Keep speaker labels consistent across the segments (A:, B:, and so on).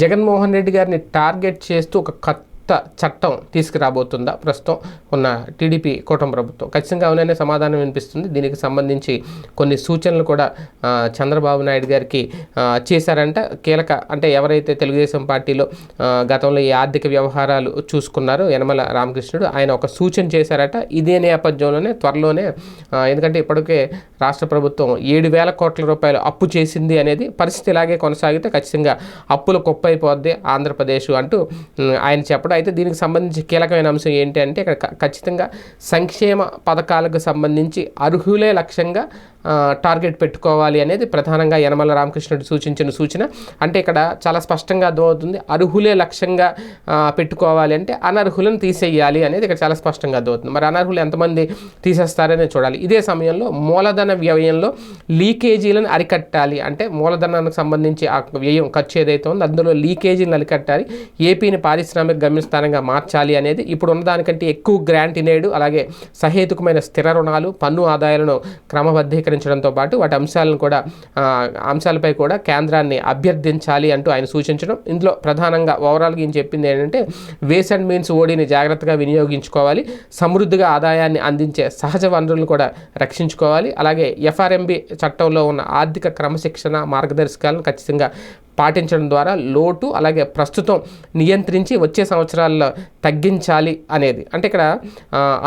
A: జగన్మోహన్ రెడ్డి గారిని టార్గెట్ చేస్తూ ఒక కొత్త చట్టం తీసుకురాబోతుందా ప్రస్తుతం ఉన్న టీడీపీ కూటమి ప్రభుత్వం? ఖచ్చితంగా అవుననే సమాధానం వినిపిస్తుంది. దీనికి సంబంధించి కొన్ని సూచనలు కూడా చంద్రబాబు నాయుడు గారికి చేశారంట. కీలక అంటే ఎవరైతే తెలుగుదేశం పార్టీలో గతంలో ఈ ఆర్థిక వ్యవహారాలు చూసుకున్నారో యనమల రామకృష్ణుడు ఆయన ఒక సూచన చేశారట. ఇదే నేపథ్యంలోనే త్వరలోనే ఎందుకంటే ఇప్పటికే రాష్ట్ర ప్రభుత్వం ఏడు వేల కోట్ల రూపాయలు అప్పు చేసింది అనేది పరిస్థితి ఇలాగే కొనసాగితే ఖచ్చితంగా అప్పులు కుప్పైపోద్ది ఆంధ్రప్రదేశ్ అంటూ ఆయన చెప్పడం. అయితే దీనికి సంబంధించి కీలకమైన అంశం ఏంటి అంటే ఇక్కడ ఖచ్చితంగా సంక్షేమ పథకాలకు సంబంధించి అర్హులే లక్ష్యంగా టార్గెట్ పెట్టుకోవాలి అనేది ప్రధానంగా యనమల రామకృష్ణుడు సూచించిన సూచన. అంటే ఇక్కడ చాలా స్పష్టంగా అర్థమవుతుంది. అర్హులే లక్ష్యంగా పెట్టుకోవాలి అంటే అనర్హులను తీసేయాలి అనేది ఇక్కడ చాలా స్పష్టంగా అర్థమవుతుంది. మరి అనర్హులు ఎంతమంది తీసేస్తారనే చూడాలి. ఇదే సమయంలో మూలధన వ్యయంలో లీకేజీలను అరికట్టాలి. అంటే మూలధనానికి సంబంధించి ఆ వ్యయం ఖర్చు ఏదైతే ఉందో అందులో లీకేజీలను అరికట్టాలి. ఏపీని పారిశ్రామిక గమ్యస్థానంగా మార్చాలి అనేది ఇప్పుడు ఉన్నదానికంటే ఎక్కువ గ్రాంట్ ఇనేడు అలాగే సహేతుకమైన స్థిర రుణాలు పన్ను ఆదాయాలను సేకరించడంతో పాటు వాటి అంశాలను కూడా అంశాలపై కూడా కేంద్రాన్ని అభ్యర్థించాలి అంటూ ఆయన సూచించడం. ఇందులో ప్రధానంగా ఓవరాల్గా ఈయన చెప్పింది ఏంటంటే వేస్ అండ్ మీన్స్ ఓడిని జాగ్రత్తగా వినియోగించుకోవాలి. సమృద్ధిగా ఆదాయాన్ని అందించే సహజ వనరులను కూడా రక్షించుకోవాలి. అలాగే ఎఫ్ఆర్ఎంబి చట్టంలో ఉన్న ఆర్థిక క్రమశిక్షణ మార్గదర్శకాలను ఖచ్చితంగా పాటించడం ద్వారా లోటు అలాగే ప్రస్తుతం నియంత్రించి వచ్చే సంవత్సరాల్లో తగ్గించాలి అనేది. అంటే ఇక్కడ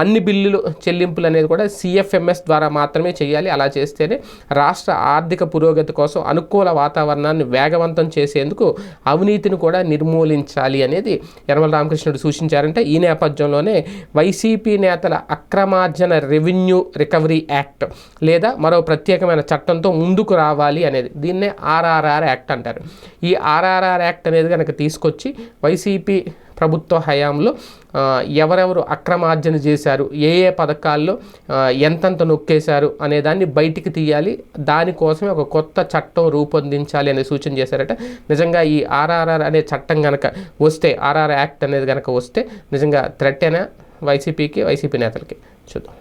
A: అన్ని బిల్లులు చెల్లింపులు అనేది కూడా సిఎఫ్ఎంఎస్ ద్వారా మాత్రమే చేయాలి. అలా చేస్తేనే రాష్ట్ర ఆర్థిక పురోగతి కోసం అనుకూల వాతావరణాన్ని వేగవంతం చేసేందుకు అవినీతిని కూడా నిర్మూలించాలి అనేది యనమల రామకృష్ణుడు సూచించారంటే ఈ నేపథ్యంలోనే వైసీపీ నేతల అక్రమార్జన రెవెన్యూ రికవరీ యాక్ట్ లేదా మరో ప్రత్యేకమైన చట్టంతో ముందుకు రావాలి అనేది. దీన్నే ఆర్ఆర్ఆర్ యాక్ట్ అంటారు. ఈ ఆర్ఆర్ఆర్ యాక్ట్ అనేది కనుక తీసుకొచ్చి వైసీపీ ప్రభుత్వ హయాంలో ఎవరెవరు అక్రమార్జన చేశారు ఏ ఏ పథకాల్లో ఎంతంత ఎంతెంత నొక్కేశారు అనే దాన్ని బయటికి తీయాలి. దానికోసమే ఒక కొత్త చట్టం రూపొందించాలి అనే సూచన చేశారట. నిజంగా ఈ ఆర్ఆర్ఆర్ అనే చట్టం కనుక వస్తే ఆర్ఆర్ యాక్ట్ అనేది కనుక వస్తే నిజంగా థ్రెట్ అయినా వైసీపీకి వైసీపీ నేతలకి? చూద్దాం.